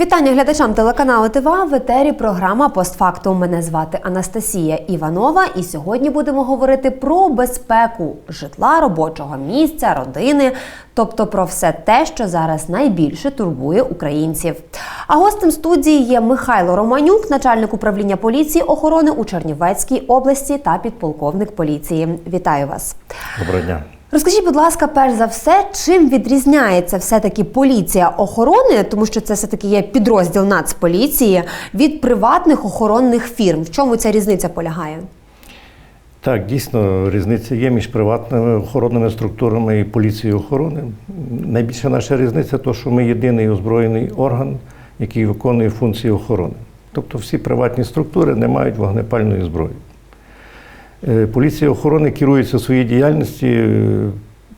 Вітання глядачам телеканалу ТВА в етері програма Постфактум. Мене звати Анастасія Іванова, і сьогодні будемо говорити про безпеку житла, робочого місця, родини, тобто про все те, що зараз найбільше турбує українців. А гостем студії є Михайло Романюк, начальник управління поліції охорони у Чернівецькій області та підполковник поліції. Вітаю вас. Доброго дня. Розкажіть, будь ласка, перш за все, чим відрізняється все-таки поліція охорони, тому що це все-таки є підрозділ Нацполіції від приватних охоронних фірм. В чому ця різниця полягає? Так, дійсно, різниця є між приватними охоронними структурами і поліцією охорони. Найбільша наша різниця то, що ми єдиний озброєний орган, який виконує функції охорони. Тобто всі приватні структури не мають вогнепальної зброї. Е, Поліція охорони керується у своїй діяльності е,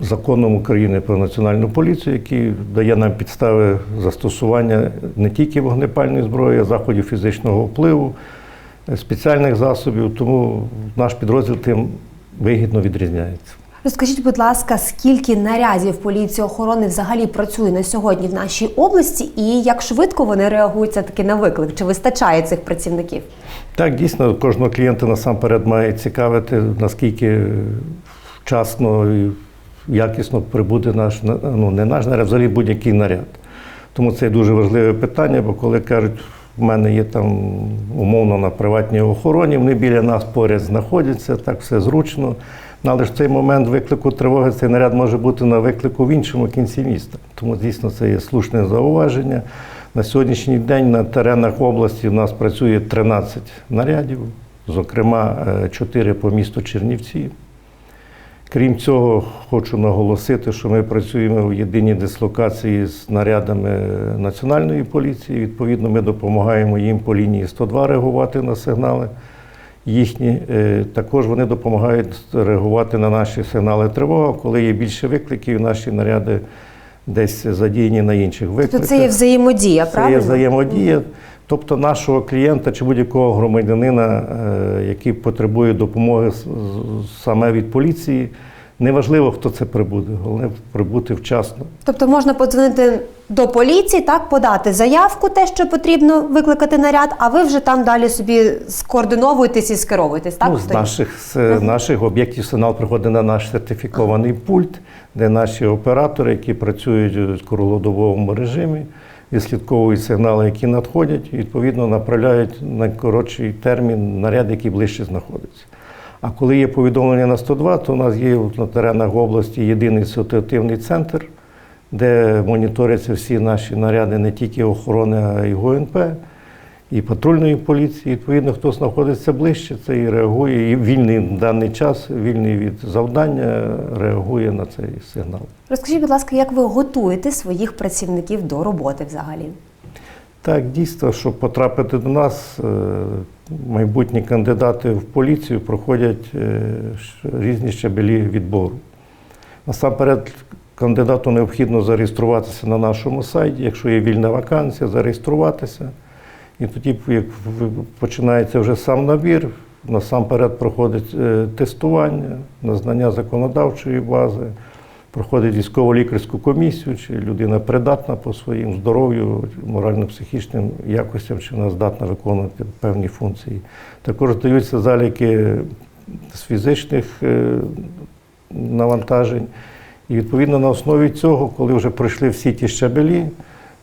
законом України про національну поліцію, який дає нам підстави застосування не тільки вогнепальної зброї, а заходів фізичного впливу, е, спеціальних засобів. Тому наш підрозділ тим вигідно відрізняється. Розкажіть, будь ласка, скільки нарядів поліції охорони взагалі працює на сьогодні в нашій області, і як швидко вони реагують таки на виклик? Чи вистачає цих працівників? Так, дійсно, кожного клієнта насамперед має цікавити, наскільки вчасно і якісно прибуде наш ну не наш наряд, взагалі будь-який наряд. Тому це дуже важливе питання, бо коли кажуть, в мене є там умовно на приватній охороні, вони біля нас поряд знаходяться, так все зручно. Але ж цей момент виклику тривоги цей наряд може бути на виклику в іншому кінці міста. Тому дійсно це є слушне зауваження. На сьогоднішній день на теренах області у нас працює 13 нарядів, зокрема 4 по місту Чернівці. Крім цього, хочу наголосити, що ми працюємо в єдиній дислокації з нарядами Національної поліції. Відповідно, ми допомагаємо їм по лінії 102 реагувати на сигнали їхні. Е, Також вони допомагають реагувати на наші сигнали тривоги, коли є більше викликів, наші наряди десь задіяні на інших викликах. Тобто це є взаємодія, Це є взаємодія. Тобто нашого клієнта чи будь-якого громадянина, е, який потребує допомоги саме від поліції, неважливо, хто це прибуде, головне прибути вчасно. Тобто можна подзвонити до поліції, так подати заявку, те, що потрібно викликати наряд, а ви вже там далі собі скоординовуєтесь і скеровуєтесь. Так ну, з наших, з наших об'єктів сигнал приходить на наш сертифікований пульт, де наші оператори, які працюють в круглодобовому режимі, відслідковують сигнали, які надходять, і відповідно направляють на коротший термін наряд, який ближче знаходиться. А коли є повідомлення на 102, то у нас є на теренах області єдиний ситуативний центр, де моніторяться всі наші наряди не тільки охорони, а й ГУНП і патрульної поліції. Відповідно, хто знаходиться ближче, це і реагує. І вільний в даний час, вільний від завдання, реагує на цей сигнал. Розкажіть, будь ласка, як ви готуєте своїх працівників до роботи взагалі? Так, дійсно, щоб потрапити до нас, е, майбутні кандидати в поліцію проходять е, різні щабелі відбору. Насамперед, кандидату необхідно зареєструватися на нашому сайті, якщо є вільна вакансія, зареєструватися. І тоді, як починається вже сам набір, насамперед проходить е, тестування на знання законодавчої бази, проходить військово-лікарську комісію, чи людина придатна по своїм здоров'ю, морально-психічним якостям, чи вона здатна виконувати певні функції. Також даються заліки з фізичних е, навантажень. І відповідно на основі цього, коли вже пройшли всі ті щабелі,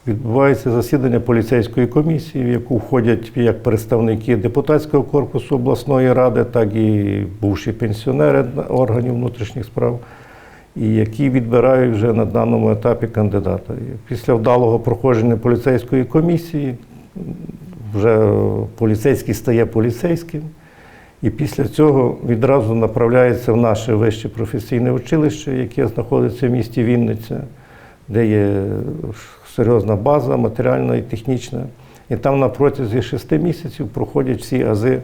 відбувається засідання поліцейської комісії, в яку входять як представники депутатського корпусу обласної ради, так і бувші пенсіонери органів внутрішніх справ, і які відбирають вже на даному етапі кандидата. Після вдалого проходження поліцейської комісії вже поліцейський стає поліцейським. І після цього відразу направляється в наше вище професійне училище, яке знаходиться в місті Вінниця, де є серйозна база, матеріальна і технічна. І там на протязі шести місяців проходять всі ази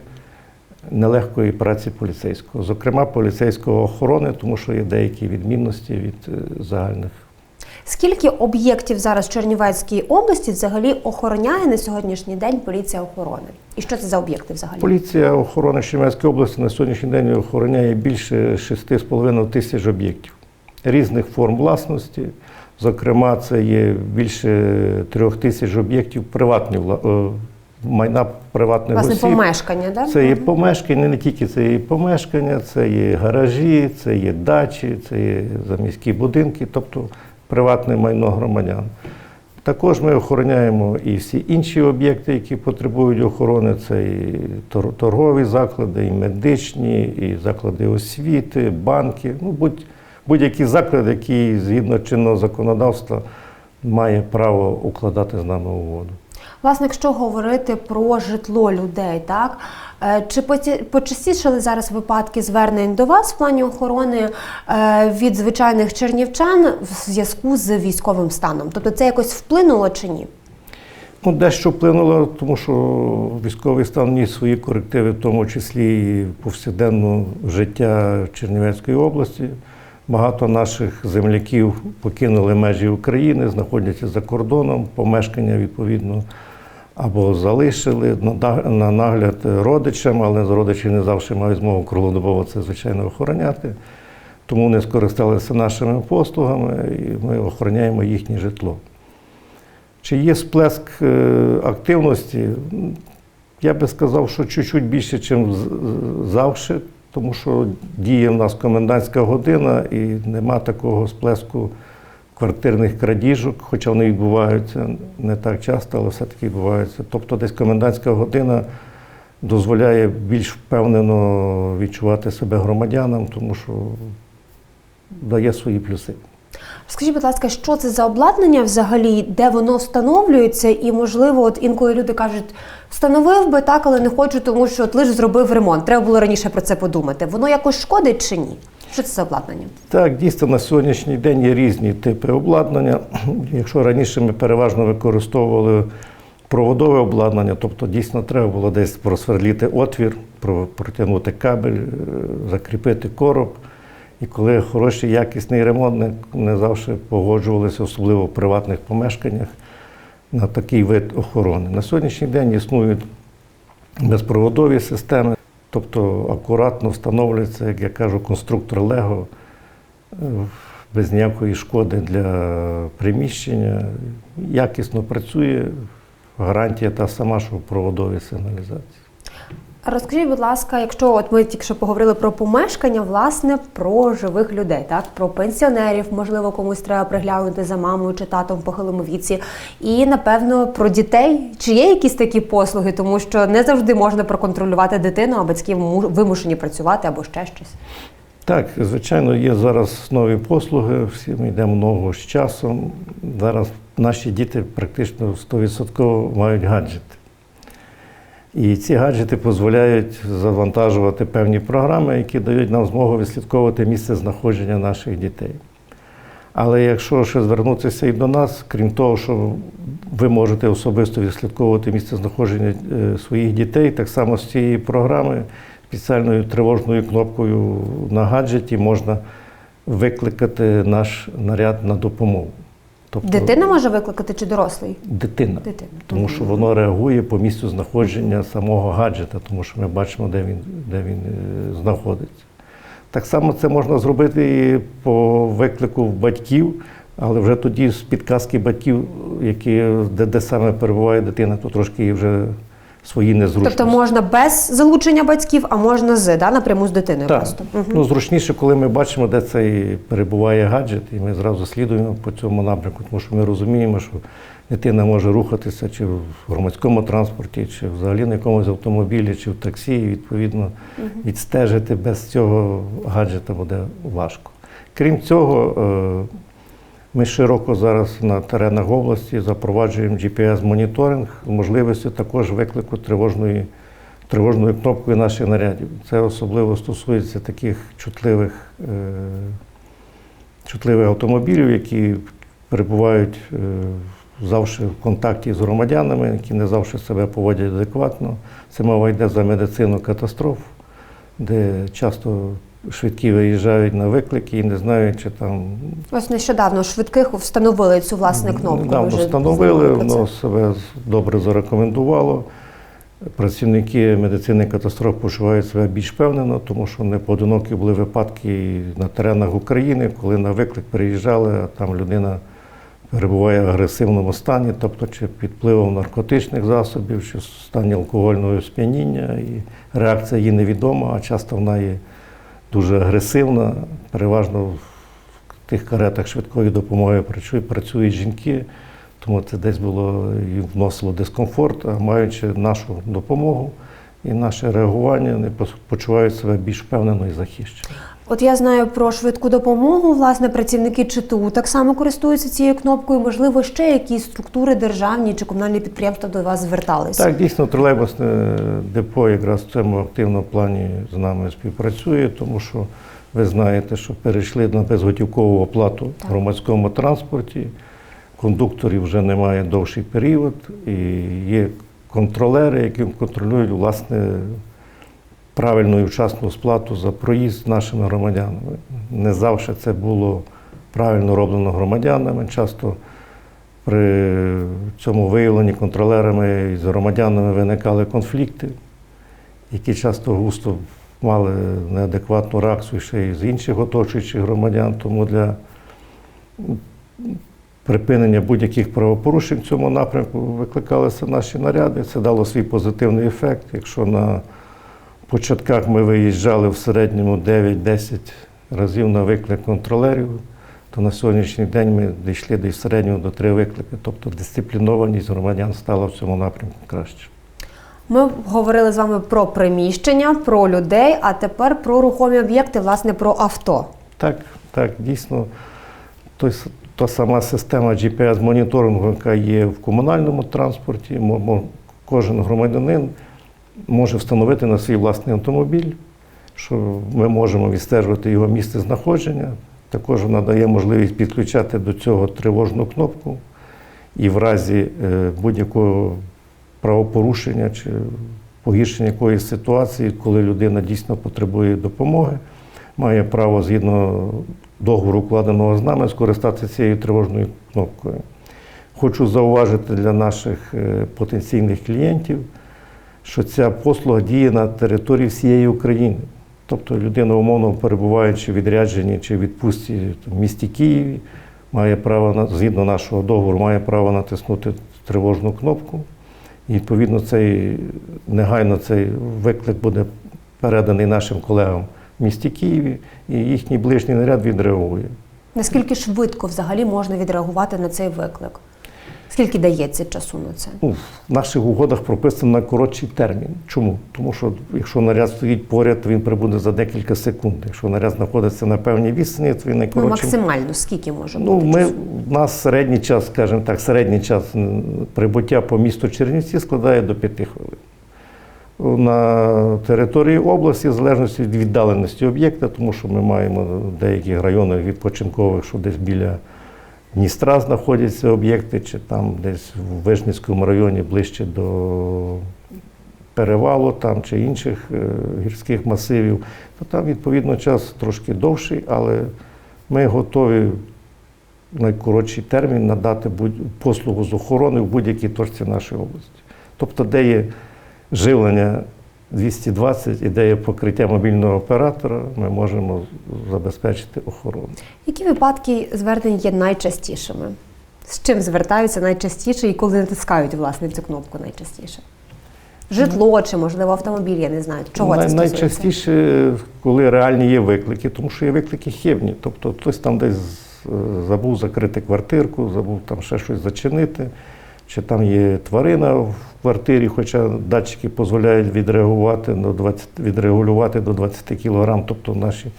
нелегкої праці поліцейського, зокрема поліцейського охорони, тому що є деякі відмінності від е, загальних. Скільки об'єктів зараз в Чернівецькій області взагалі охороняє на сьогоднішній день поліція охорони? І що це за об'єкти взагалі? Поліція охорони Чернівецької області на сьогоднішній день охороняє більше 6,5 тисяч об'єктів різних форм власності. Зокрема, це є більше трьох тисяч об'єктів приватні вла- е, майна приватних Власне, осіб. помешкання, да? Це є помешкання, не тільки це є помешкання, це є гаражі, це є дачі, це є заміські будинки, тобто приватне майно громадян. Також ми охороняємо і всі інші об'єкти, які потребують охорони. Це і торгові заклади, і медичні, і заклади освіти, банки. Ну, будь, будь-який заклад, який згідно чинного законодавства має право укладати з нами угоду. Власне, якщо говорити про житло людей, так е, чи почастішали зараз випадки звернень до вас в плані охорони е, від звичайних чернівчан в зв'язку з військовим станом? Тобто це якось вплинуло чи ні? Ну, дещо вплинуло, тому що військовий стан ніс свої корективи, в тому числі і повсякденне життя Чернівецької області. Багато наших земляків покинули межі України, знаходяться за кордоном, помешкання відповідно або залишили на нагляд родичам, але родичі не завжди мають змогу круглодобово це, звичайно, охороняти. Тому вони скористалися нашими послугами і ми охороняємо їхнє житло. Чи є сплеск е, активності? Я би сказав, що чуть-чуть більше, ніж завжди, тому що діє в нас комендантська година і нема такого сплеску квартирних крадіжок, хоча вони відбуваються не так часто, але все-таки відбуваються. Тобто десь комендантська година дозволяє більш впевнено відчувати себе громадянам, тому що дає свої плюси. Скажіть, будь ласка, що це за обладнання взагалі, де воно встановлюється, і можливо, от інколи люди кажуть, встановив би так, але не хочу, тому що от лише зробив ремонт. Треба було раніше про це подумати. Воно якось шкодить чи ні? Що це за обладнання? Так, дійсно, на сьогоднішній день є різні типи обладнання. Якщо раніше ми переважно використовували проводове обладнання, тобто дійсно треба було десь просверліти отвір, протягнути кабель, е, закріпити короб. І коли хороший якісний ремонт, не, завжди погоджувалися, особливо в приватних помешканнях, на такий вид охорони. На сьогоднішній день існують безпроводові системи, тобто акуратно встановлюється, як я кажу, конструктор Лего е, без ніякої шкоди для приміщення. Якісно працює, гарантія та сама, що в проводовій сигналізації. Розкажіть, будь ласка, якщо от ми тільки що поговорили про помешкання, власне, про живих людей, так про пенсіонерів, можливо, комусь треба приглянути за мамою чи татом в похилому віці, і напевно про дітей. Чи є якісь такі послуги, тому що не завжди можна проконтролювати дитину, а батьки му- вимушені працювати або ще щось. Так, звичайно, є зараз нові послуги, всі ми йдемо ногу з часом. Зараз наші діти практично 100% мають гаджети. І ці гаджети дозволяють завантажувати певні програми, які дають нам змогу відслідковувати місце знаходження наших дітей. Але якщо ще звернутися і до нас, крім того, що ви можете особисто відслідковувати місце знаходження е, своїх дітей, так само з цієї програми спеціальною тривожною кнопкою на гаджеті можна викликати наш наряд на допомогу. Тобто Дитина може викликати чи дорослий? дитина. Дитина. Тому що воно реагує по місцю знаходження самого гаджета, тому що ми бачимо, де він, де він е, знаходиться. Так само це можна зробити і по виклику батьків, але вже тоді з підказки батьків, які, де, де саме перебуває дитина, то трошки вже свої незручності. Тобто можна без залучення батьків, а можна з да, напряму з дитиною Так. просто. Мгм. Ну, зручніше, коли ми бачимо, де цей перебуває гаджет, і ми зразу слідуємо по цьому напрямку, тому що ми розуміємо, що дитина може рухатися чи в громадському транспорті, чи взагалі на якомусь автомобілі, чи в таксі, і відповідно відстежити без цього гаджета буде важко. Крім цього, е, ми широко зараз на теренах області запроваджуємо GPS-моніторинг з можливістю також виклику тривожної, тривожною кнопкою наших нарядів. Це особливо стосується таких чутливих, е, чутливих автомобілів, які перебувають е, завжди в контакті з громадянами, які не завжди себе поводять адекватно. Це мова йде за медицину катастроф, де часто швидкі виїжджають на виклики і не знають, чи там Ось нещодавно швидких встановили цю власне кнопку. Недавно встановили, воно себе добре зарекомендувало. Працівники медицини катастроф почувають себе більш впевнено, тому що не поодинокі були випадки на теренах України, коли на виклик приїжджали, а там людина перебуває в агресивному стані, тобто чи під впливом наркотичних засобів, чи в стані алкогольного сп'яніння. І реакція її невідома, а часто вона є дуже агресивна. Переважно в тих каретах швидкої допомоги працюють, жінки, тому це десь було і вносило дискомфорт, а маючи нашу допомогу і наше реагування, вони почувають себе більш впевнено і захищено. От я знаю про швидку допомогу. Власне, працівники ЧТУ так само користуються цією кнопкою. Можливо, ще якісь структури державні чи комунальні підприємства до вас зверталися. Так, дійсно, тролейбусне депо якраз в цьому активному плані з нами співпрацює, тому що ви знаєте, що перейшли на безготівкову оплату в громадському транспорті. Кондукторів вже немає довший період, і є контролери, які контролюють власне правильну і вчасну сплату за проїзд нашими громадянами. Не завжди це було правильно роблено громадянами. Часто при цьому виявленні контролерами і з громадянами виникали конфлікти, які часто густо мали неадекватну реакцію ще й з інших оточуючих громадян. Тому для припинення будь-яких правопорушень в цьому напрямку викликалися наші наряди. Це дало свій позитивний ефект. Якщо на початках ми виїжджали в середньому 9-10 разів на виклик контролерів, то на сьогоднішній день ми дійшли десь в середньому до три виклики. Тобто дисциплінованість громадян стала в цьому напрямку краще. Ми говорили з вами про приміщення, про людей, а тепер про рухомі об'єкти, власне, про авто. Так, так, дійсно, той, та сама система GPS-моніторингу, яка є в комунальному транспорті, кожен громадянин може встановити на свій власний автомобіль, що ми можемо відстежувати його місце знаходження. Також вона дає можливість підключати до цього тривожну кнопку і в разі е, будь-якого правопорушення чи погіршення якоїсь ситуації, коли людина дійсно потребує допомоги, має право згідно договору, укладеного з нами, скористатися цією тривожною кнопкою. Хочу зауважити для наших е, потенційних клієнтів, що ця послуга діє на території всієї України. Тобто людина, умовно перебуваючи в відрядженні чи відпустці в місті Києві, має право на згідно нашого договору, має право натиснути тривожну кнопку. І відповідно цей негайно цей виклик буде переданий нашим колегам в місті Києві, і їхній ближній наряд відреагує. Наскільки швидко взагалі можна відреагувати на цей виклик? Скільки дається часу на це? Ну, в наших угодах прописано на коротший термін. Чому? Тому що якщо наряд стоїть поряд, то він прибуде за декілька секунд. Якщо наряд знаходиться на певній відстані, то він Ну, найкоротший. максимально скільки може Ну, бути ми, часу? у нас середній час, скажімо так, середній час прибуття по місту Чернівці складає до 5 хвилин. На території області, в залежності від віддаленості об'єкта, тому що ми маємо в деяких районах відпочинкових, що десь біля Дністра знаходяться об'єкти, чи там десь в Вижницькому районі ближче до перевалу там, чи інших е, гірських масивів, то там відповідно час трошки довший, але ми готові в найкоротший термін надати послугу з охорони в будь-якій точці нашої області. Тобто, де є живлення 220 і де є покриття мобільного оператора, ми можемо забезпечити охорону. Які випадки звернень є найчастішими? З чим звертаються найчастіше і коли натискають власне цю кнопку найчастіше? Житло чи, можливо, автомобіль, я не знаю. Чого це стосується? Найчастіше, коли реальні є виклики, тому що є виклики хибні. Тобто хтось там десь е, забув закрити квартирку, забув там ще щось зачинити, чи там є тварина в квартирі, хоча датчики дозволяють відреагувати до 20, відрегулювати до 20 кг. Тобто наші е,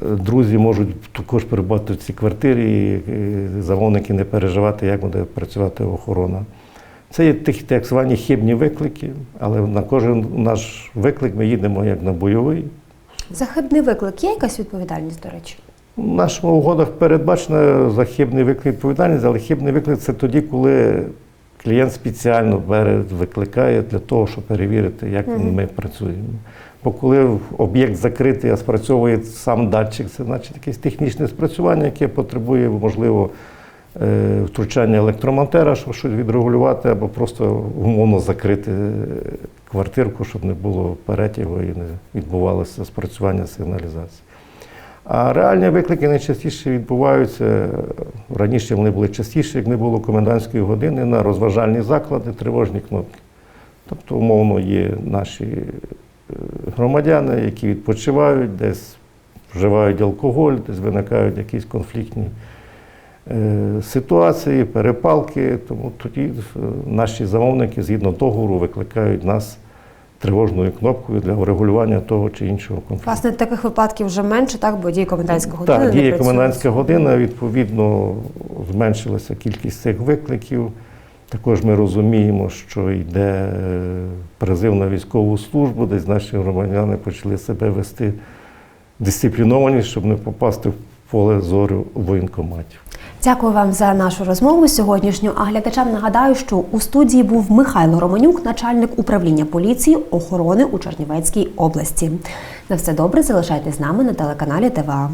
друзі можуть також перебувати в цій квартирі, і замовники не переживати, як буде працювати охорона. Це є тих так звані хибні виклики, але на кожен наш виклик ми їдемо як на бойовий. За виклик є якась відповідальність, до речі? В наших угодах передбачена за хибний виклик відповідальність, але хибний виклик це тоді, коли клієнт спеціально бере, викликає для того, щоб перевірити, як ми працюємо. Бо коли об'єкт закритий, а спрацьовує сам датчик, це значить якесь технічне спрацювання, яке потребує, можливо, е, втручання електромонтера, щоб щось відрегулювати, або просто умовно закрити е, квартирку, щоб не було перетягу і не відбувалося спрацювання сигналізації. А реальні виклики найчастіше відбуваються. Раніше вони були частіше, як не було комендантської години, на розважальні заклади, тривожні кнопки. Тобто, умовно, є наші е, громадяни, які відпочивають, десь вживають алкоголь, десь виникають якісь конфліктні е, ситуації, перепалки. Тому тоді е, наші замовники згідно договору викликають нас тривожною кнопкою для врегулювання того чи іншого конфлікту. Власне, таких випадків вже менше, так, бо діє комендантська година. Так, діє комендантська година, відповідно, зменшилася кількість цих викликів. Також ми розуміємо, що йде е, призив на військову службу, десь наші громадяни почали себе вести дисципліновані, щоб не попасти в поле зору воєнкоматів. Дякую вам за нашу розмову сьогоднішню. А глядачам нагадаю, що у студії був Михайло Романюк, начальник управління поліції охорони у Чернівецькій області. На все добре, залишайтесь з нами на телеканалі ТВА.